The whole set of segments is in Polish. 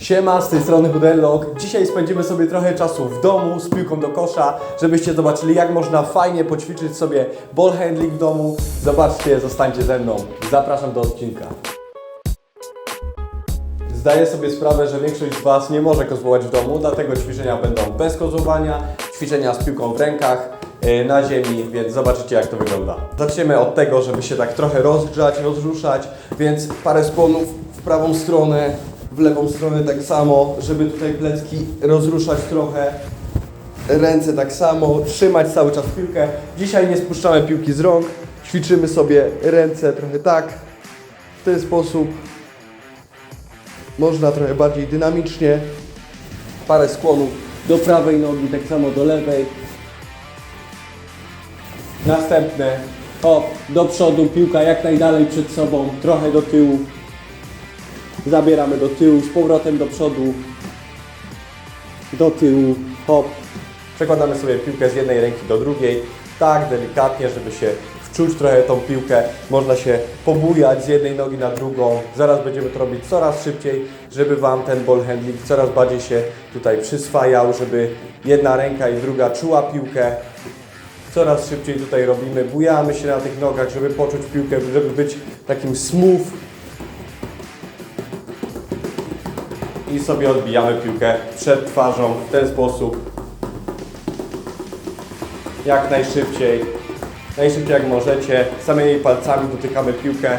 Siema, z tej strony Hudenlock. Dzisiaj spędzimy sobie trochę czasu w domu z piłką do kosza, żebyście zobaczyli jak można fajnie poćwiczyć sobie ball handling w domu. Zobaczcie, zostańcie ze mną. Zapraszam do odcinka. Zdaję sobie sprawę, że większość z Was nie może kozłować w domu, dlatego ćwiczenia będą bez kozłowania, ćwiczenia z piłką w rękach, yy, na ziemi, więc zobaczycie jak to wygląda. Zaczniemy od tego, żeby się tak trochę rozgrzać, rozruszać, więc parę skłonów w prawą stronę, w lewą stronę tak samo, żeby tutaj plecki rozruszać trochę. Ręce tak samo, trzymać cały czas piłkę. Dzisiaj nie spuszczamy piłki z rąk, ćwiczymy sobie ręce trochę tak, w ten sposób. Można trochę bardziej dynamicznie. Parę skłonów do prawej nogi, tak samo do lewej. Następne. Hop, do przodu, piłka jak najdalej przed sobą, trochę do tyłu. Zabieramy do tyłu, z powrotem do przodu. Do tyłu, hop. Przekładamy sobie piłkę z jednej ręki do drugiej. Tak delikatnie, żeby się wczuć trochę tą piłkę. Można się pobujać z jednej nogi na drugą. Zaraz będziemy to robić coraz szybciej, żeby Wam ten ball handling coraz bardziej się tutaj przyswajał, żeby jedna ręka i druga czuła piłkę. Coraz szybciej tutaj robimy, bujamy się na tych nogach, żeby poczuć piłkę, żeby być takim smooth. I sobie odbijamy piłkę przed twarzą w ten sposób. Jak najszybciej. Najszybciej jak możecie. Samymi palcami dotykamy piłkę.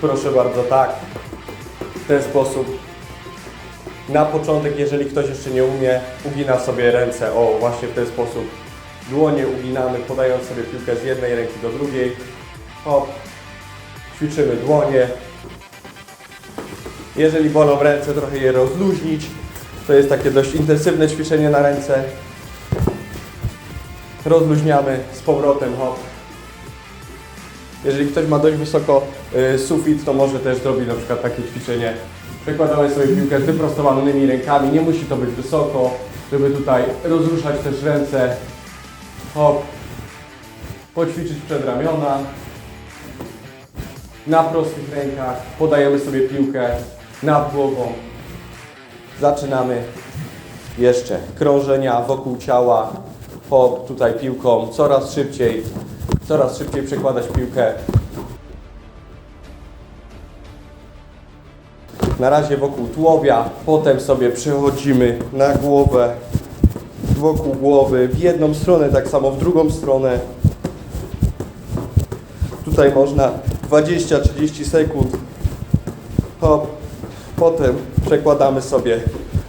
Proszę bardzo, tak. W ten sposób. Na początek, jeżeli ktoś jeszcze nie umie, ugina sobie ręce. O, właśnie w ten sposób. Dłonie uginamy, podając sobie piłkę z jednej ręki do drugiej. Hop. Ćwiczymy dłonie. Jeżeli bolą ręce, trochę je rozluźnić. To jest takie dość intensywne ćwiczenie na ręce. Rozluźniamy z powrotem, hop. Jeżeli ktoś ma dość wysoko y, sufit, to może też zrobić na przykład takie ćwiczenie. Przekładamy sobie piłkę wyprostowanymi rękami, nie musi to być wysoko, żeby tutaj rozruszać też ręce. Hop. Poćwiczyć przed ramiona. Na prostych rękach podajemy sobie piłkę nad głową. Zaczynamy jeszcze krążenia wokół ciała. Hop, tutaj piłką coraz szybciej, coraz szybciej przekładać piłkę. Na razie wokół tułowia, potem sobie przechodzimy na głowę, wokół głowy, w jedną stronę, tak samo w drugą stronę. Tutaj można 20-30 sekund. Hop. Potem przekładamy sobie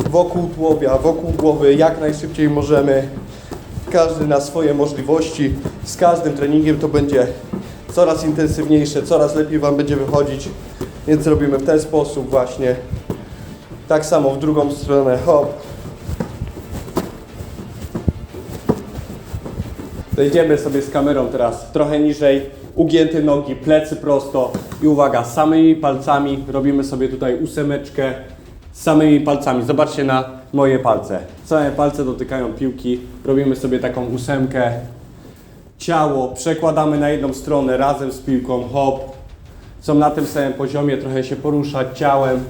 wokół tułowia, wokół głowy, jak najszybciej możemy. Każdy na swoje możliwości. Z każdym treningiem to będzie coraz intensywniejsze, coraz lepiej Wam będzie wychodzić. Więc robimy w ten sposób właśnie. Tak samo w drugą stronę. Hop. Zejdziemy sobie z kamerą teraz trochę niżej, ugięte nogi, plecy prosto i uwaga, samymi palcami robimy sobie tutaj ósemeczkę, samymi palcami. Zobaczcie na moje palce. Całe palce dotykają piłki, robimy sobie taką ósemkę. Ciało przekładamy na jedną stronę razem z piłką, hop. Są na tym samym poziomie, trochę się poruszać ciałem,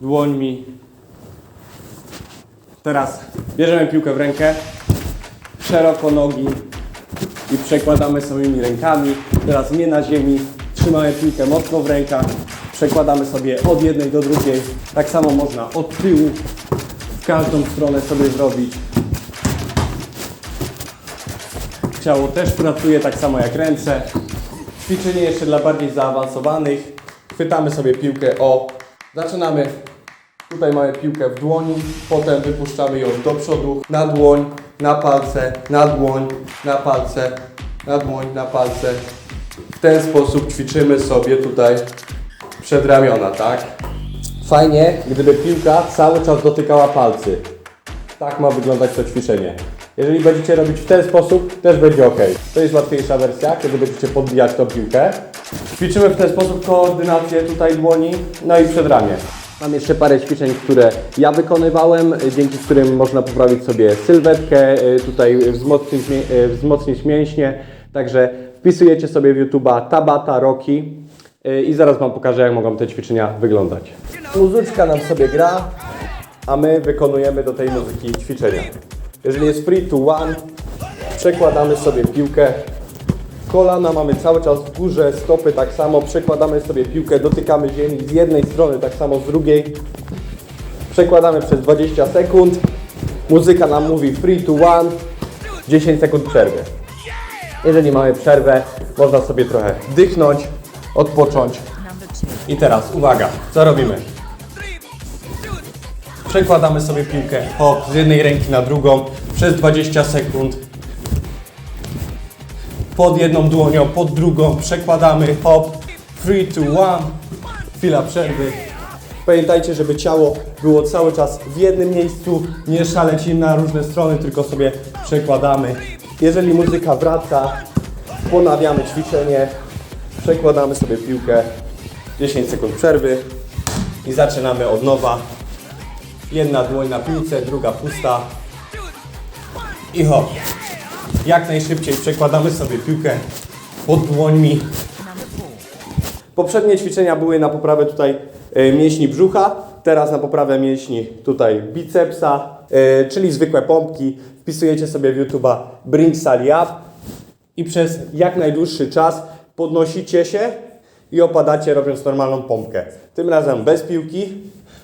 dłońmi. Teraz bierzemy piłkę w rękę, szeroko nogi i przekładamy samymi rękami. Teraz nie na ziemi, trzymamy piłkę mocno w rękach, przekładamy sobie od jednej do drugiej. Tak samo można od tyłu, w każdą stronę sobie zrobić. Ciało też pracuje tak samo jak ręce. Ćwiczenie jeszcze dla bardziej zaawansowanych. Chwytamy sobie piłkę o. Zaczynamy Tutaj mamy piłkę w dłoni, potem wypuszczamy ją do przodu, na dłoń, na palce, na dłoń, na palce, na dłoń, na palce. W ten sposób ćwiczymy sobie tutaj przed ramiona, tak? Fajnie, gdyby piłka cały czas dotykała palcy. Tak ma wyglądać to ćwiczenie. Jeżeli będziecie robić w ten sposób, też będzie ok. To jest łatwiejsza wersja, kiedy będziecie podbijać tą piłkę. Ćwiczymy w ten sposób koordynację tutaj dłoni, no i przedramię. Mam jeszcze parę ćwiczeń, które ja wykonywałem, dzięki którym można poprawić sobie sylwetkę, y, tutaj wzmocnić, y, wzmocnić mięśnie. Także wpisujecie sobie w YouTube'a Tabata Roki Yy, I zaraz Wam pokażę, jak mogą te ćwiczenia wyglądać. Muzyczka nam sobie gra, a my wykonujemy do tej muzyki ćwiczenia. Jeżeli jest free to one, przekładamy sobie piłkę. Kolana mamy cały czas w górze, stopy tak samo. Przekładamy sobie piłkę, dotykamy ziemi z jednej strony, tak samo z drugiej. Przekładamy przez 20 sekund. Muzyka nam mówi free to one, 10 sekund przerwy. Jeżeli mamy przerwę, można sobie trochę dychnąć, odpocząć. I teraz uwaga, co robimy? Przekładamy sobie piłkę hop, z jednej ręki na drugą przez 20 sekund. Pod jedną dłonią, pod drugą przekładamy hop, free to one, chwila przerwy. Pamiętajcie, żeby ciało było cały czas w jednym miejscu, nie szalecimy na różne strony, tylko sobie przekładamy. Jeżeli muzyka wraca, ponawiamy ćwiczenie, przekładamy sobie piłkę, 10 sekund przerwy i zaczynamy od nowa. Jedna dłoń na piłce, druga pusta. I hop. Jak najszybciej przekładamy sobie piłkę pod dłońmi. Poprzednie ćwiczenia były na poprawę tutaj e, mięśni brzucha, teraz na poprawę mięśni tutaj bicepsa, e, czyli zwykłe pompki. Wpisujecie sobie w YouTube'a Bring Sally Up i przez jak najdłuższy czas podnosicie się i opadacie robiąc normalną pompkę. Tym razem bez piłki,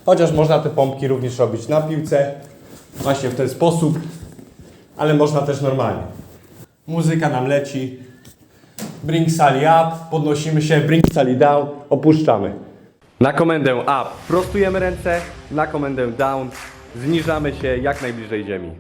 chociaż można te pompki również robić na piłce, właśnie w ten sposób, ale można też normalnie. Muzyka nam leci, bring Sally up, podnosimy się, bring Sally down, opuszczamy. Na komendę up prostujemy ręce, na komendę down zniżamy się jak najbliżej ziemi.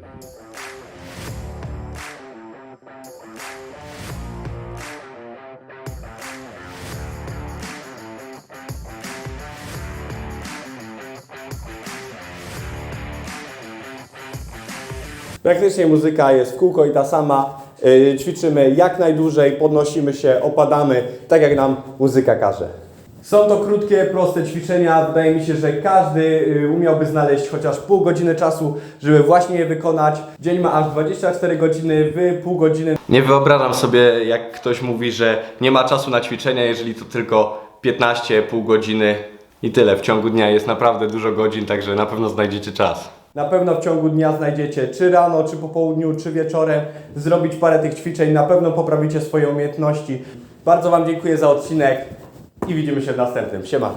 Praktycznie muzyka jest w kółko i ta sama. Yy, ćwiczymy jak najdłużej, podnosimy się, opadamy, tak jak nam muzyka każe. Są to krótkie, proste ćwiczenia. Wydaje mi się, że każdy yy, umiałby znaleźć chociaż pół godziny czasu, żeby właśnie je wykonać. Dzień ma aż 24 godziny, wy pół godziny. Nie wyobrażam sobie, jak ktoś mówi, że nie ma czasu na ćwiczenia, jeżeli to tylko 15, pół godziny i tyle. W ciągu dnia jest naprawdę dużo godzin, także na pewno znajdziecie czas. Na pewno w ciągu dnia znajdziecie, czy rano, czy po południu, czy wieczorem, zrobić parę tych ćwiczeń. Na pewno poprawicie swoje umiejętności. Bardzo Wam dziękuję za odcinek i widzimy się w następnym. Siema.